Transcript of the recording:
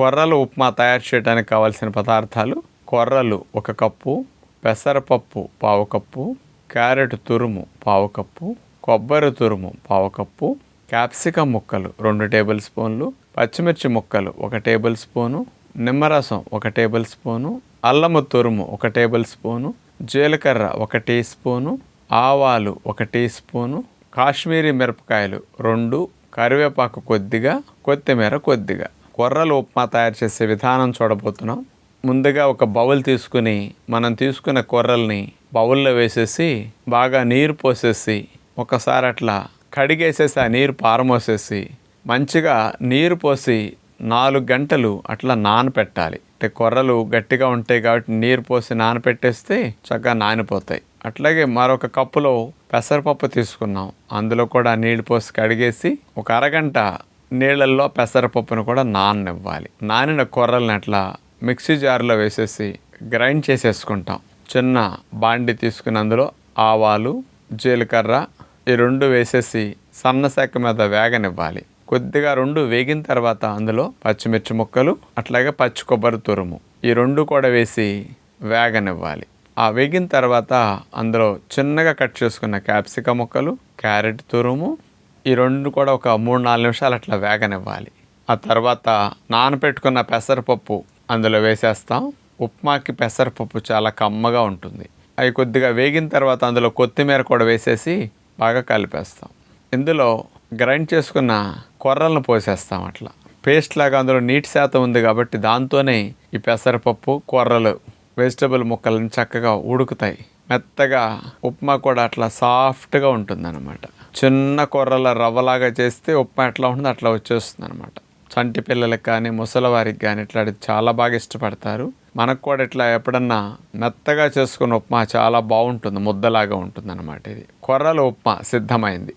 కొర్రలు ఉప్మా తయారు చేయడానికి కావాల్సిన పదార్థాలు కొర్రలు ఒక కప్పు పెసరపప్పు పావు కప్పు క్యారెట్ తురుము పావు కప్పు కొబ్బరి తురుము పావు కప్పు క్యాప్సికమ్ ముక్కలు రెండు టేబుల్ స్పూన్లు పచ్చిమిర్చి ముక్కలు ఒక టేబుల్ స్పూను నిమ్మరసం ఒక టేబుల్ స్పూను అల్లము తురుము ఒక టేబుల్ స్పూను జీలకర్ర ఒక టీ స్పూను ఆవాలు ఒక టీ స్పూను కాశ్మీరీ మిరపకాయలు రెండు కరివేపాకు కొద్దిగా కొత్తిమీర కొద్దిగా. కొర్రలు ఉప్మా తయారు చేసే విధానం చూడబోతున్నాం. ముందుగా ఒక బౌల్ తీసుకుని మనం తీసుకున్న కొర్రల్ని బౌల్లో వేసేసి బాగా నీరు పోసేసి ఒకసారి అట్లా కడిగేసేసి ఆ నీరు పారమోసేసి మంచిగా నీరు పోసి నాలుగు గంటలు అట్లా నానపెట్టాలి. అంటే కొర్రలు గట్టిగా ఉంటాయి కాబట్టి నీరు పోసి నానపెట్టేస్తే చక్కగా నానిపోతాయి. అట్లాగే మరొక కప్పులో పెసరపప్పు తీసుకున్నాం. అందులో కూడా నీళ్ళు పోసి కడిగేసి ఒక అరగంట నీళ్ళల్లో పెసరపప్పును కూడా నాననివ్వాలి. నానిన కొర్రల్ని అట్లా మిక్సీ జార్లో వేసేసి గ్రైండ్ చేసేసుకుంటాం. చిన్న బాండి తీసుకుని అందులో ఆవాలు జీలకర్ర ఈ రెండు వేసేసి సన్న శాఖ మీద వేగనివ్వాలి. కొద్దిగా రెండు వేగిన తర్వాత అందులో పచ్చిమిర్చి ముక్కలు అట్లాగే పచ్చి కొబ్బరి తురుము ఈ రెండు కూడా వేసి వేగనివ్వాలి. ఆ వేగిన తర్వాత అందులో చిన్నగా కట్ చేసుకున్న క్యాప్సికం ముక్కలు క్యారెట్ తురుము ఈ రెండు కూడా ఒక మూడు నాలుగు నిమిషాలు అట్లా వేగనివ్వాలి. ఆ తర్వాత నానబెట్టుకున్న పెసరపప్పు అందులో వేసేస్తాం. ఉప్మాకి పెసరపప్పు చాలా కమ్మగా ఉంటుంది. అవి కొద్దిగా వేగిన తర్వాత అందులో కొత్తిమీర కూడా వేసేసి బాగా కలిపేస్తాం. ఇందులో గ్రైండ్ చేసుకున్న కొర్రలను పోసేస్తాం అట్లా. పేస్ట్ లాగా అందులో నీటి శాతం ఉంది కాబట్టి దాంతోనే ఈ పెసరపప్పు కొర్రలు వెజిటబుల్ ముక్కలను చక్కగా ఉడుకుతాయి. మెత్తగా ఉప్మా కూడా అట్లా సాఫ్ట్గా ఉంటుందన్నమాట. చిన్న కొర్రల రవ్వలాగా చేస్తే ఉప్మా ఎట్లా ఉంటుంది అట్లా వచ్చేస్తుంది అనమాట చంటి పిల్లలకి కానీ ముసలివారికి కానీ ఇట్లాంటిది చాలా బాగా ఇష్టపడతారు. మనకు కూడా ఇట్లా ఎప్పుడన్నా మెత్తగా చేసుకున్న ఉప్మా చాలా బాగుంటుంది ముద్దలాగా ఉంటుంది అనమాట ఇది. కొర్రల ఉప్మా సిద్ధమైంది.